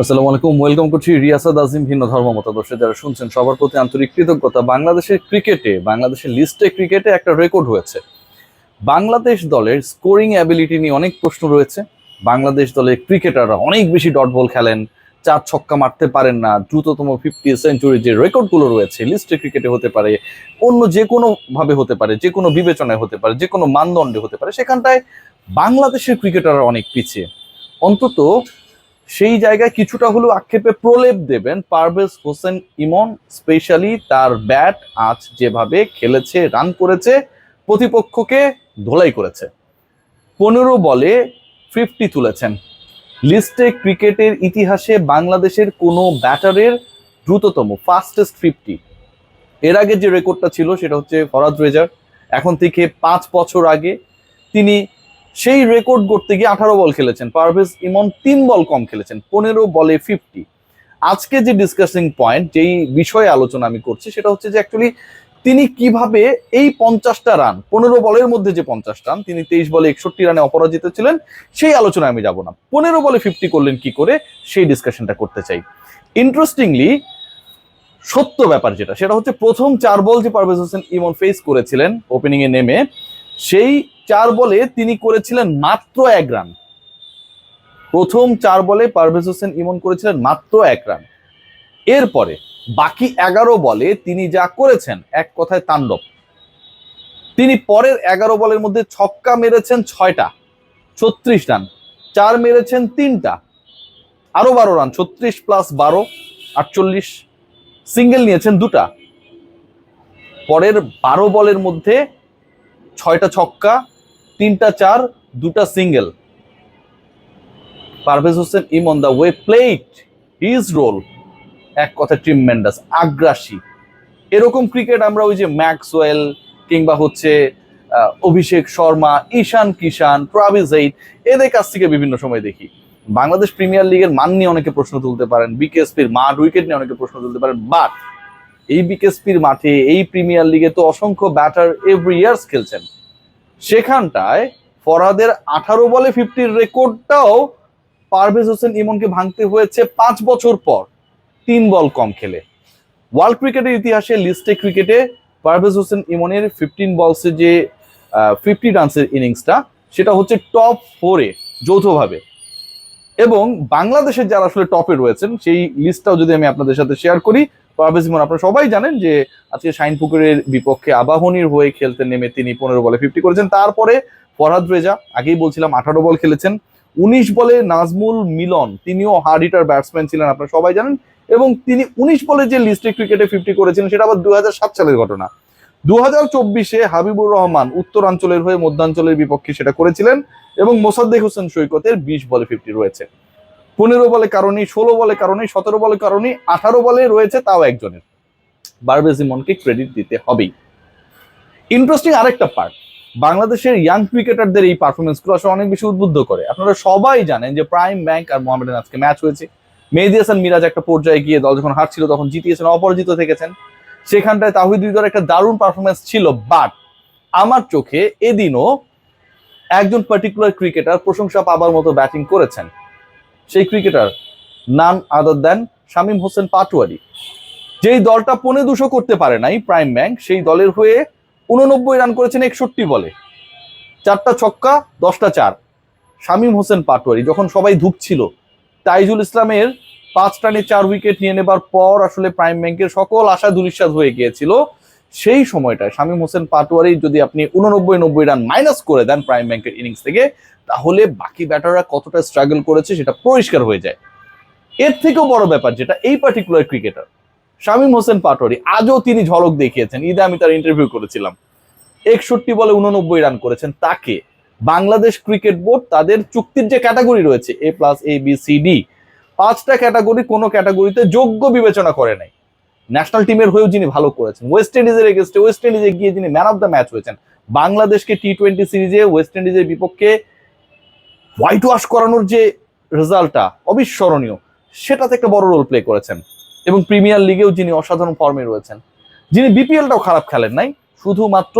আসসালামু আলাইকুম, ওয়েলকাম করছি রিয়াসাদ আজিম ভিন্ন ধর্ম মতাদর্শে যারা শুনছেন, সবার প্রতি আন্তরিক কৃতজ্ঞতা। বাংলাদেশের ক্রিকেটে, বাংলাদেশের লিস্টে ক্রিকেটে একটা রেকর্ড হয়েছে। বাংলাদেশ দলের স্কোরিং অ্যাবিলিটি নিয়ে অনেক প্রশ্ন রয়েছে। বাংলাদেশ দলের ক্রিকেটাররা অনেক বেশি ডট বল খেলেন, চার ছক্কা মারতে পারেন না। দ্রুততম ফিফটি সেঞ্চুরি যে রেকর্ডগুলো রয়েছে লিস্টে ক্রিকেটে হতে পারে, অন্য যে কোনো ভাবে হতে পারে, যে কোনো বিবেচনায় হতে পারে, যে কোনো মানদণ্ডে হতে পারে, সেখানটায় বাংলাদেশের ক্রিকেটাররা অনেক পিছিয়ে। অন্তত সেই জায়গায় কিছুটা হলেও আক্ষেপে প্রলেপ দেবেন পারভেজ হোসেন ইমন, স্পেশালি তার ব্যাট আজ যেভাবে খেলেছে, রান করেছে, প্রতিপক্ষকে ধোলাই করেছে। পনেরো বলে ফিফটি তুলেছেন। লিস্টে ক্রিকেটের ইতিহাসে বাংলাদেশের কোনো ব্যাটারের দ্রুততম ফাস্টেস্ট ফিফটি এর আগে যে রেকর্ডটা ছিল সেটা হচ্ছে ফরাদ রেজার। এখন থেকে পাঁচ বছর আগে তিনি সেই রেকর্ড করতে গিয়ে আঠারো বল খেলেছেন। পারভেজ ইমন তিন বল কম খেলেছেন, পনেরো বলে ফিফটি আজকে যে ডিসকাসিং পয়েন্ট যেই বিষয়ে আলোচনা আমি করছি, সেটা হচ্ছে যে অ্যাকচুয়ালি তিনি কীভাবে এই পঞ্চাশটা রান পনেরো বলের মধ্যে যে পঞ্চাশ রান তিনি তেইশ বলে একষট্টি রানে অপরাজিত ছিলেন, সেই আলোচনায় আমি যাব না। পনেরো বলে ফিফটি করলেন কি করে, সেই ডিসকাশনটা করতে চাই। ইন্টারেস্টিংলি সত্য ব্যাপার যেটা, সেটা হচ্ছে প্রথম চার বল যে পারভেজ হোসেন ইমন ফেস করেছিলেন ওপেনিং এ নেমে সেই চার বলে তিনি করেছিলেন মাত্র এক রান। প্রথম চার বলে পারভেজ হোসেন ইমন করেছিলেন মাত্র এক রান। এরপরে বাকি এগারো বলে তিনি যা করেছেন, এক কথায় তাণ্ডব। তিনি পরের এগারো বলের মধ্যে ছক্কা মেরেছেন ছয়টা, ছত্রিশ রান। চার মেরেছেন তিনটা, আরও বারো রান, ছত্রিশ প্লাস বারো, আটচল্লিশ। সিঙ্গেল নিয়েছেন দুটা। পরের বারো বলের মধ্যে ছয়টা ছক্কা, তিনটা চার, দুটা single Parvez Hossain Emon the way played his role এক কথা ট্রিমেন্ডাস আগ্রাসী। এরকম ক্রিকেট আমরা ওই যে ম্যাক্সওয়েল কিংবা হচ্ছে অভিষেক শর্মা, ঈশান কিষান ট্রাভিস এদের কাছ থেকে বিভিন্ন সময় দেখি। বাংলাদেশ প্রিমিয়ার লিগের মান নিয়ে অনেকে প্রশ্ন তুলতে পারেন, বিকেএসপির মাঠ উইকেট নিয়ে অনেকে প্রশ্ন তুলতে পারেন বাট এই বিকেএসপির মাঠে, এই প্রিমিয়ার লিগে তো অসংখ্য ব্যাটার এভরি ইয়ার্স খেলছেন। সেখানটায় ফরহাদের আঠারো বলে ফিফটির রেকর্ডটাও পারভেজ হোসেন ইমনকে ভাঙতে হয়েছে পাঁচ বছর পর, তিন বল কম খেলে। ওয়ার্ল্ড ক্রিকেটের ইতিহাসে লিস্টে ক্রিকেটে পারভেজ হোসেন ইমনের ফিফটিন বলসে যে ফিফটি রানসের ইনিংসটা সেটা হচ্ছে টপ ফোরে যৌথভাবে। এবং বাংলাদেশের যারা আসলে টপে রয়েছেন, সেই লিস্টটাও যদি আমি আপনাদের সাথে শেয়ার করি পারভেজ ইমন আপনারা সবাই জানেন যে আজকে শাইনপুকুরের বিপক্ষে আবাহনীর হয়ে খেলতে নেমে তিনি পনেরো বলে ফিফটি করেছেন। তারপরে ফরহাদ রেজা, আগেই বলছিলাম আঠারো বল খেলেছেন। উনিশ বলে নাজমুল মিলন, তিনিও হার্ড হিটার ব্যাটসম্যান ছিলেন, আপনারা সবাই জানেন। এবং তিনি উনিশ বলে যে লিস্টে ক্রিকেটে ফিফটি করেছিলেন সেটা আবার দু সালের ঘটনা। দু হাবিবুর রহমান উত্তরাঞ্চলের হয়ে মধ্যাঞ্চলের বিপক্ষে সেটা করেছিলেন এবং মোসাদ্দেক হোসেন সৈকতের বিশ বলে ফিফটি রয়েছে। পনেরো বলে কারণে, ষোলো বলে কারণে, সতেরো বলে কারণে, আঠারো বলে রয়েছে তাও একজনের। বারবেজ ইমনকে ক্রেডিট দিতে হবেই। ইন্টারেস্টিং আরেকটা পার্ট বাংলাদেশের ইয়াং ক্রিকেটারদের এই পারফরমেন্সগুলো আসলে অনেক বেশি উদ্বুদ্ধ করে। আপনারা সবাই জানেন যে প্রাইম ব্যাংক আর মোহামেডান আজকে ম্যাচ হয়েছে। মেহেদি হাসান মিরাজ একটা পর্যায়ে গিয়ে দল যখন হারছিল, তখন জিতিয়েছেন, অপরাজিত থেকেছেন। সেখানটায় তাহিদ হৃদয়ের একটা দারুণ পারফরমেন্স ছিল বাট আমার চোখে এদিনও একজন পার্টিকুলার ক্রিকেটার প্রশংসা পাবার মতো ব্যাটিং করেছেন। সেই cricketer none other than Shamim Hossain Patwari. যেই দলটা পনে দুশো করতে পারে নাই প্রাইম ব্যাংক সেই দলের হয়ে উননব্বই রান করেছেন একষট্টি বলে। চারটা ছক্কা, দশটা চার। শামীম হোসেন পাটোয়ারি যখন সবাই ধুকছিল, তাইজুল ইসলামের পাঁচ রানে চার উইকেট নিয়ে নেবার পর আসলে প্রাইম ব্যাংকের সকল আশা দুরিশ্বাস হয়ে গিয়েছিল। সেই সময়টায় শামীম হোসেন পাটোয়ারি যদি আপনি উননব্বই নব্বই রান মাইনাস করে দেন প্রাইম ব্যাংকের ইনিংস থেকে, তাহলে বাকি ব্যাটাররা কতটা স্ট্রাগল করেছে সেটা পরিষ্কার হয়ে যায়। এর থেকেও বড় ব্যাপার যেটা এই পার্টিকুলার ক্রিকেটার শামীম হোসেন পাটোয়ারি, আজও তিনি ঝলক দেখিয়েছেন। ঈদে আমি তার ইন্টারভিউ করেছিলাম। একষট্টি বলে উননব্বই রান করেছেন। তাকে বাংলাদেশ ক্রিকেট বোর্ড তাদের চুক্তির যে ক্যাটাগরি রয়েছে A plus A B C D পাঁচটা ক্যাটাগরি কোনো ক্যাটাগরিতে যোগ্য বিবেচনা করে নাই। ন্যাশনাল টিমের হয়েও যিনি ভালো করেছেন ওয়েস্ট ইন্ডিজের এগেস্টে ওয়েস্ট ইন্ডিজে গিয়ে যিনি ম্যান অফ দ্য ম্যাচ হয়েছেন, বাংলাদেশকে টি টোয়েন্টি সিরিজে ওয়েস্ট ইন্ডিজের বিপক্ষে হোয়াইট ওয়াশ করানোর যে রেজাল্টটা অবিস্মরণীয়, সেটাতে একটা বড় রোল প্লে করেছেন। এবং প্রিমিয়ার লিগেও যিনি অসাধারণ ফর্মে রয়েছেন, যিনি বিপিএলটাও খারাপ খেলেন নাই, শুধুমাত্র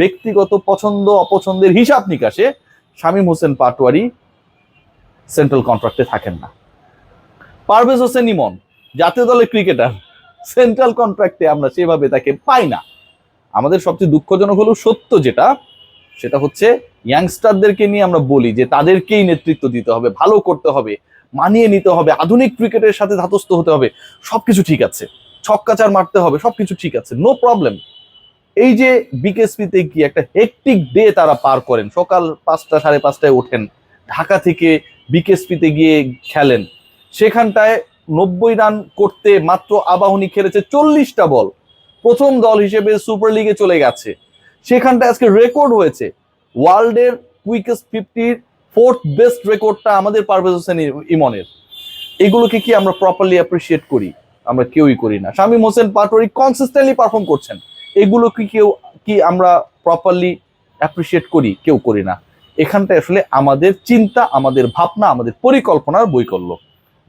ব্যক্তিগত পছন্দ, অপছন্দের হিসাব নিকাশে শামীম হোসেন পাটোয়ারি সেন্ট্রাল কন্ট্রাক্টে থাকেন না। পারভেজ হোসেন ইমন, জাতীয় দলের ক্রিকেটার সেন্ট্রাল কন্ট্রাক্টে আমরা সেভাবে তাকে পাই না। আমাদের সবচেয়ে দুঃখজনক হলো সত্য যেটা, সেটা হচ্ছে ইয়াংস্টারদেরকে নিয়ে আমরা বলি যে তাদেরকেই নেতৃত্ব দিতে হবে, ভালো করতে হবে, মানিয়ে নিতে হবে, আধুনিক ক্রিকেটের সাথে ধাতস্থ হতে হবে, সবকিছু ঠিক আছে। ছক্কাচার মারতে হবে, সবকিছু ঠিক আছে নো প্রবলেম এই যে বিকেএসপিতে কি একটা হেকটিক ডে তারা পার করেন, সকাল পাঁচটা, সাড়ে পাঁচটায় ওঠেন, ঢাকা থেকে বিকেএসপিতে গিয়ে খেলেন, সেখানটায় নব্বই রান করতে মাত্র আবাহনী খেলেছে চল্লিশটা বল। প্রথম দল হিসেবে সুপার লিগে চলে গেছে। সেখানটায় আজকে রেকর্ড হয়েছে। ওয়ার্ল্ডের কুইকেস্ট ফিফটির ফোর্থ বেস্ট রেকর্ডটা আমাদের পারভেজ হোসেন ইমনের। এগুলোকে কি আমরা প্রপারলি অ্যাপ্রিসিয়েট করি? আমরা কেউই করি না। শামীম হোসেন পাটোয়ারি কনসিস্টেন্টলি পারফর্ম করছেন। এগুলো কি কেউ কি আমরা প্রপারলি অ্যাপ্রিসিয়েট করি? কেউ করি না। এখানটায় আসলে আমাদের চিন্তা, আমাদের ভাবনা, আমাদের পরিকল্পনার বৈকল্য।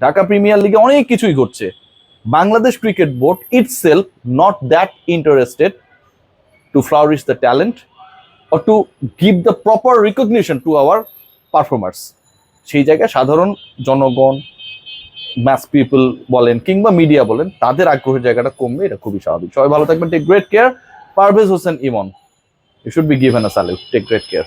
ঢাকা প্রিমিয়ার লিগে অনেক কিছুই ঘটছে। Bangladesh cricket board its self not that interested to flourish the talent or to give the proper recognition to our performers সেই জায়গায় সাধারণ জনগণ ম্যাস পিপল বলেন কিংবা মিডিয়া বলেন, তাদের আগ্রহের জায়গাটা কমবে, এটা খুবই স্বাভাবিক। সবাই ভালো থাকবেন take great care Parvez Hossain Emon you should be given a salute take great care